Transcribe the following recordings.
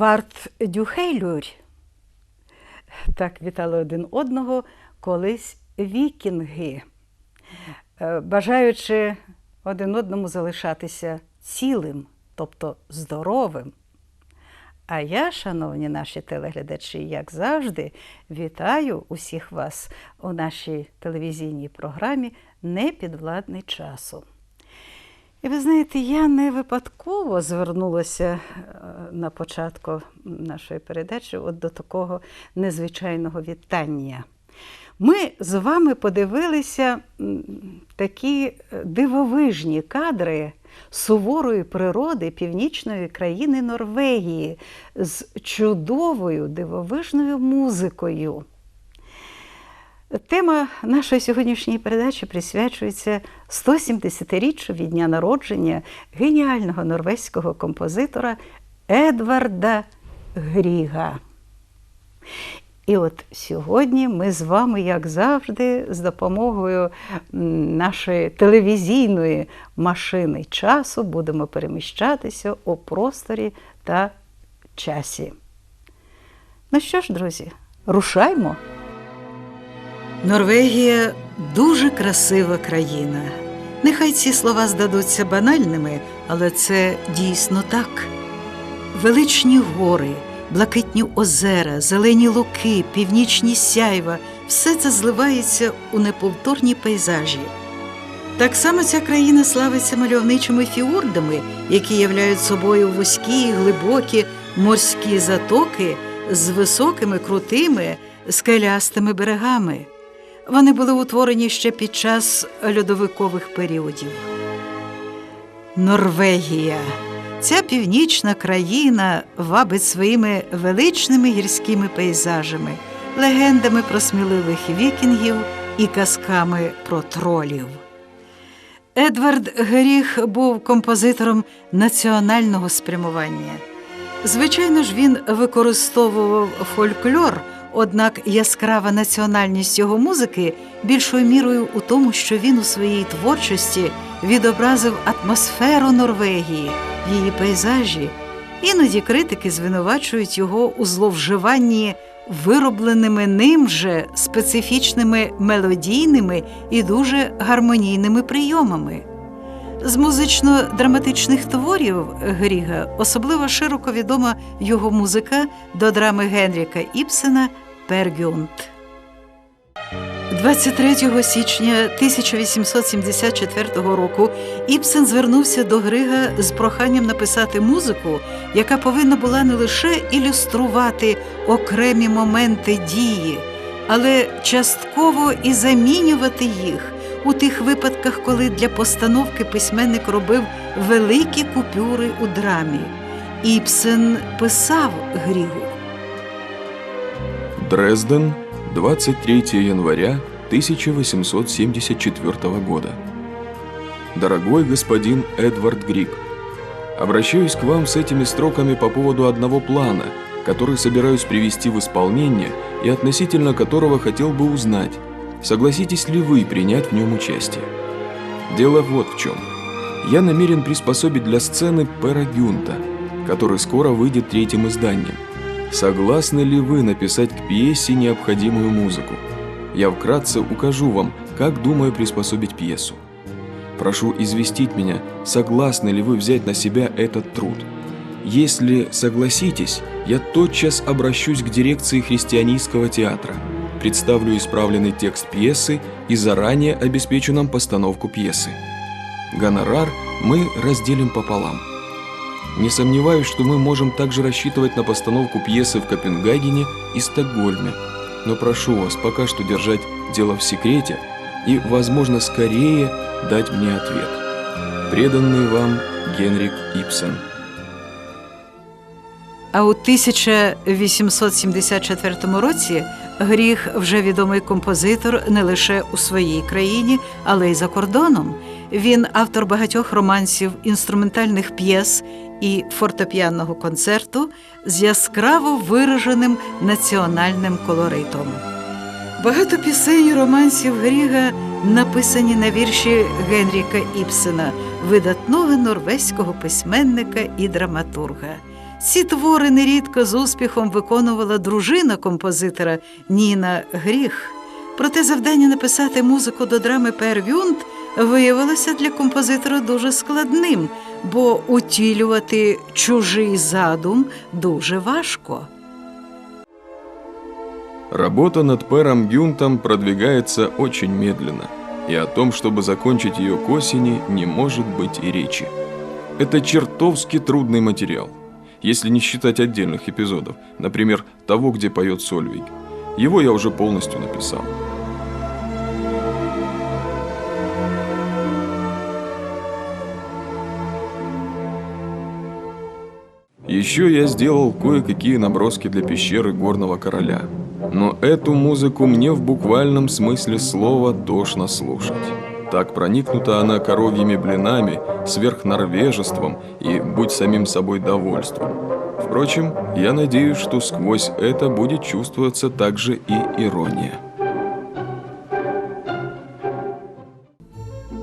Варт дюхейлюрь. Так вітали один одного колись вікінги, е, бажаючи один одному залишатися цілим, тобто здоровим. А я, шановні наші телеглядачі, як завжди, вітаю усіх вас у нашій телевізійній програмі Непідвладний часу. І ви знаєте, я не випадково звернулася е, на початку нашої передачі от до такого незвичайного вітання. Ми з вами подивилися такі е, дивовижні кадри суворої природи північної країни Норвегії з чудовою дивовижною музикою. Тема нашої сьогоднішньої передачі присвячується 170-річчю від дня народження геніального норвезького композитора Едварда Гріга. І от сьогодні ми з вами, як завжди, з допомогою нашої телевізійної машини часу будемо переміщатися у просторі та часі. Ну що ж, друзі, рушаймо! Норвегія дуже красива країна. Нехай ці слова здадуться банальними, але це дійсно так. Величні гори, блакитні озера, зелені луки, північні сяйва все це зливається у неповторні пейзажі. Так само ця країна славиться мальовничими фіордами, які являють собою вузькі глибокі морські затоки з високими, крутими, скелястими берегами. Вони були утворені ще під час льодовикових періодів. Норвегія. Ця північна країна вабить своїми величними гірськими пейзажами, легендами про сміливих вікінгів і казками про тролів. Едвард Геріх був композитором національного спрямування. Звичайно ж, він використовував фольклор, однак яскрава національність його музики більшою мірою у тому, що він у своїй творчості відобразив атмосферу Норвегії, її пейзажі. Іноді критики звинувачують його у зловживанні виробленими ним же специфічними мелодійними і дуже гармонійними прийомами. З музично-драматичних творів Гріга особливо широко відома його музика до драми Генріка Іпсена Пергюнт. 23 січня 1874 року Іпсен звернувся до Грига з проханням написати музику, яка повинна була не лише ілюструвати окремі моменти дії, але частково і замінювати їх у тих випадках, коли для постановки письменник робив великі купюри у драмі. Іпсен писав Грігу. Дрезден, 23 января 1874 года. Дорогой господин Эдвард Грик, обращаюсь к вам с этими строками по поводу одного плана, который собираюсь привести в исполнение и относительно которого хотел бы узнать, согласитесь ли вы принять в нем участие. Дело вот в чем. Я намерен приспособить для сцены Пера Гюнта, который скоро выйдет третьим изданием. Согласны ли вы написать к пьесе необходимую музыку? Я вкратце укажу вам, как думаю приспособить пьесу. Прошу известить меня, согласны ли вы взять на себя этот труд. Если согласитесь, я тотчас обращусь к дирекции христианийского театра, представлю исправленный текст пьесы и заранее обеспечу нам постановку пьесы. Гонорар мы разделим пополам. Не сомневаюсь, что мы можем также рассчитывать на постановку пьесы в Копенгагене и Стокгольме. Но прошу вас пока что держать дело в секрете и, возможно, скорее дать мне ответ. Преданный вам Генрик Ипсен. А у 1874 році Гріх вже відомий композитор не лише у своїй країні, але й за кордоном. Він автор багатьох романсів, інструментальних п'єс і фортепіанного концерту з яскраво вираженим національним колоритом. Багато пісень і романсів Гріга написані на вірші Генріка Іпсена, видатного норвезького письменника і драматурга. Ці твори нерідко з успіхом виконувала дружина композитора Ніна Гріх. Проте завдання написати музику до драми Пер Гюнт виявилося для композитора дуже складним, бо утілювати чужий задум дуже важко. Работа над Пером Гюнтом продвигается очень медленно, и о том, чтобы закончить ее к осени, не может быть и речи. Это чертовски трудный материал, Если не считать отдельных эпизодов, например, того, где поет Сольвейк. Его я уже полностью написал. Еще я сделал кое-какие наброски для пещеры Горного Короля. Но эту музыку мне в буквальном смысле слова тошно слушать. Так проникнута она коровьими блинами, сверхнорвежеством и будь самим собой довольством. Впрочем, я надеюсь, что сквозь это будет чувствоваться также и ирония.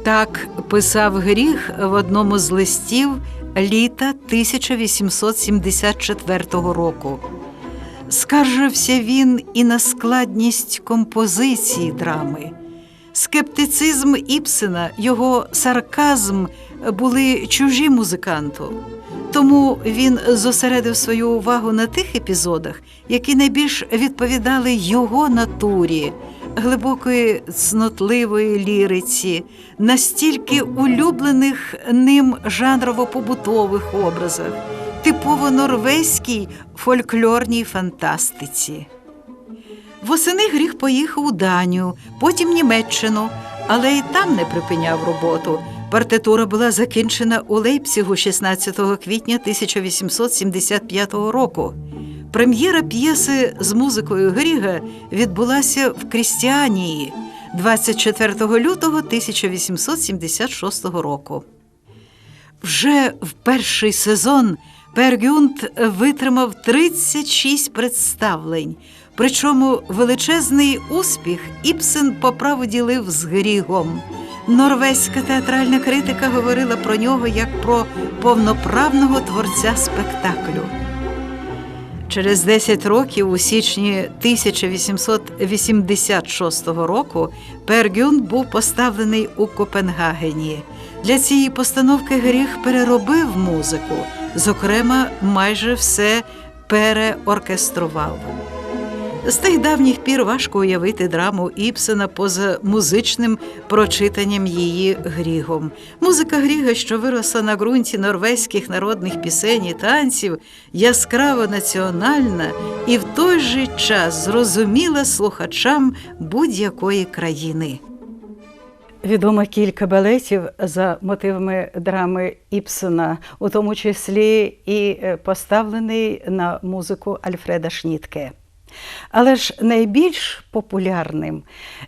Так писав гріх в одному з листів літа 1874 року. Скаржився він і на складність композиції драми. Скептицизм Іпсена, його сарказм були чужі музиканту. Тому він зосередив свою увагу на тих епізодах, які найбільш відповідали його натурі, глибокої цнотливої ліриці, настільки улюблених ним жанрово-побутових образах, типово норвезькій фольклорній фантастиці. Восени гріх поїхав у Данію, потім Німеччину, але й там не припиняв роботу. Партитура була закінчена у Лейпцігу 16 квітня 1875 року. Прем'єра п'єси з музикою Гріга відбулася в Крістіанії 24 лютого 1876 року. Вже в перший сезон Пергюнт витримав 36 представлень. Причому величезний успіх Іпсен по праву ділив з Грігом. Норвезька театральна критика говорила про нього як про повноправного творця спектаклю. Через 10 років, у січні 1886 року, Пергюн був поставлений у Копенгагені. Для цієї постановки гріх переробив музику, зокрема, майже все переоркестрував. З тих давніх пір важко уявити драму Іпсена поза музичним прочитанням її Грігом. Музика Гріга, що виросла на ґрунті норвезьких народних пісень і танців, яскраво національна і в той же час зрозуміла слухачам будь-якої країни. Відомо кілька балетів за мотивами драми Іпсена, у тому числі і поставлений на музику Альфреда Шнітке. Але ж найбільш популярним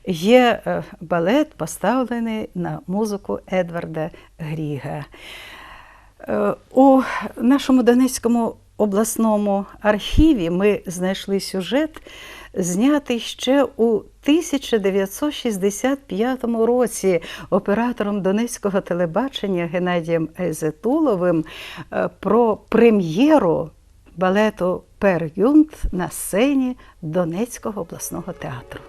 є е, балет, поставлений на музику Едварда Гріга. Е, У нашому Донецькому обласному архіві ми знайшли сюжет, знятий ще у 1965 році оператором Донецького телебачення Геннадієм Езетуловим е, про прем'єру балету Пер Юнт на сцені Донецького обласного театру.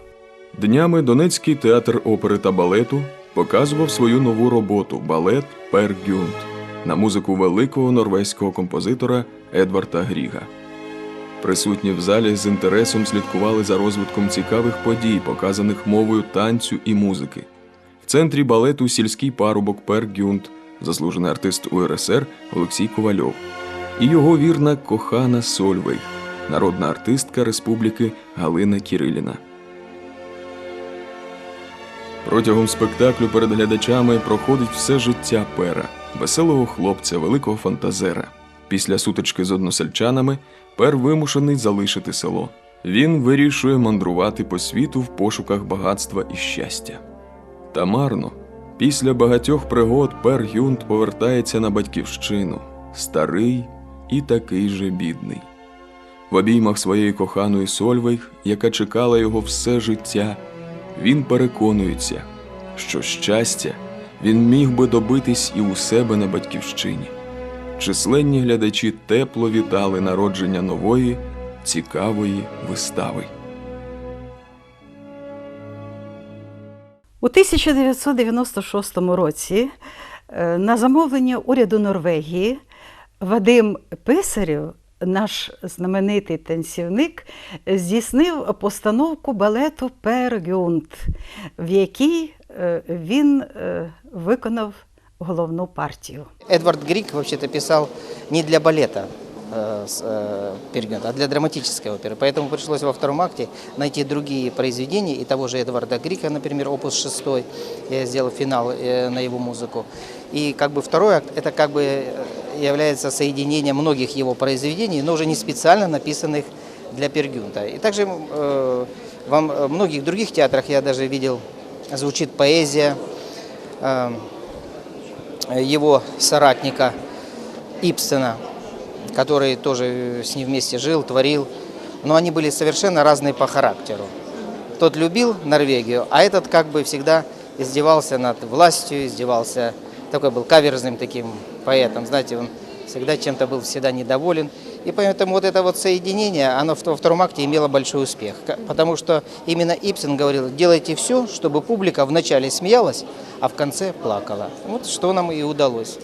Днями Донецький театр опери та балету показував свою нову роботу балет Пер Гюнт на музику великого норвезького композитора Едварда Гріга. Присутні в залі з інтересом слідкували за розвитком цікавих подій, показаних мовою танцю і музики. В центрі балету сільський парубок Пер Гюнт, заслужений артист УРСР Олексій Ковальов, і його вірна кохана Сольвейг, народна артистка республіки Галина Кириліна. Протягом спектаклю перед глядачами проходить все життя пера, веселого хлопця, великого фантазера. Після сутички з односельчанами пер вимушений залишити село. Він вирішує мандрувати по світу в пошуках багатства і щастя. Та марно, після багатьох пригод пер Гюнт повертається на батьківщину, старий і такий же бідний. В обіймах своєї коханої Сольвейг, яка чекала його все життя, він переконується, що щастя він міг би добитись і у себе на батьківщині. численні глядачі тепло вітали народження нової, цікавої вистави. У 1996 році е, на замовлення уряду Норвегії Вадим Писарєв, наш знаменитий танцівник, здійснив постановку балету Пер Гюнт, в якій е, він е, виконав головну партію. Эдвард Грик вообще-то писал не для балета э, с, э, Пергюнта, а для драматической оперы. Поэтому пришлось во втором акте найти другие произведения и того же Эдварда Грика, например, опус 6, я сделал финал э, на его музыку. И как бы второй акт, это как бы э, является соединением многих его произведений, но уже не специально написанных для Пергюнта. И также э, во многих других театрах я даже видел, звучит поэзия, э, его соратника Ипсена, который тоже с ним вместе жил, творил. Но они были совершенно разные по характеру. Тот любил Норвегию, а этот как бы всегда издевался над властью, издевался, такой был каверзным таким поэтом, знаете, он всегда чем-то был всегда недоволен. И поэтому вот это вот соединение, оно в- во втором акте имело большой успех. Ка- Потому что именно Ипсен говорил, делайте все, чтобы публика вначале смеялась, а в конце плакала. Вот что нам и удалось.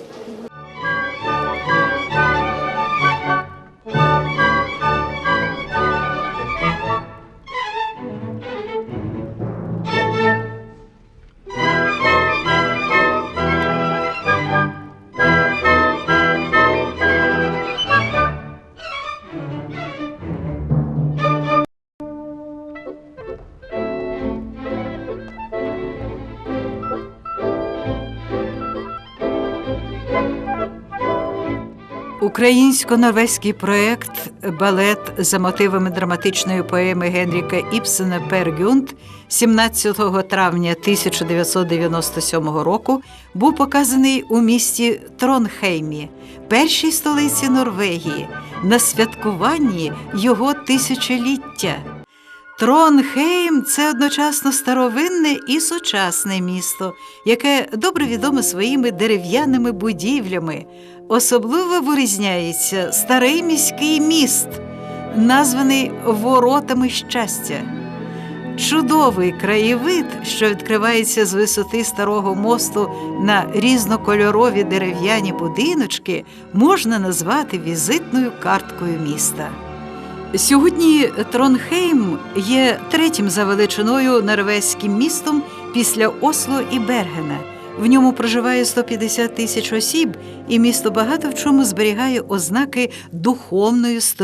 Українсько-норвезький проект балет за мотивами драматичної поеми Генріка Іпсена Пергюнт 17 травня 1997 року був показаний у місті Тронхеймі, першій столиці Норвегії, на святкуванні його тисячоліття. Тронхейм це одночасно старовинне і сучасне місто, яке добре відоме своїми дерев'яними будівлями. Особливо вирізняється старий міський міст, названий Воротами щастя. Чудовий краєвид, що відкривається з висоти старого мосту на різнокольорові дерев'яні будиночки, можна назвати візитною карткою міста. Сьогодні Тронхейм є третім за величиною норвезьким містом після Осло і Бергена. В ньому проживає 150 тисяч осіб, і місто багато в чому зберігає ознаки духовної столиці.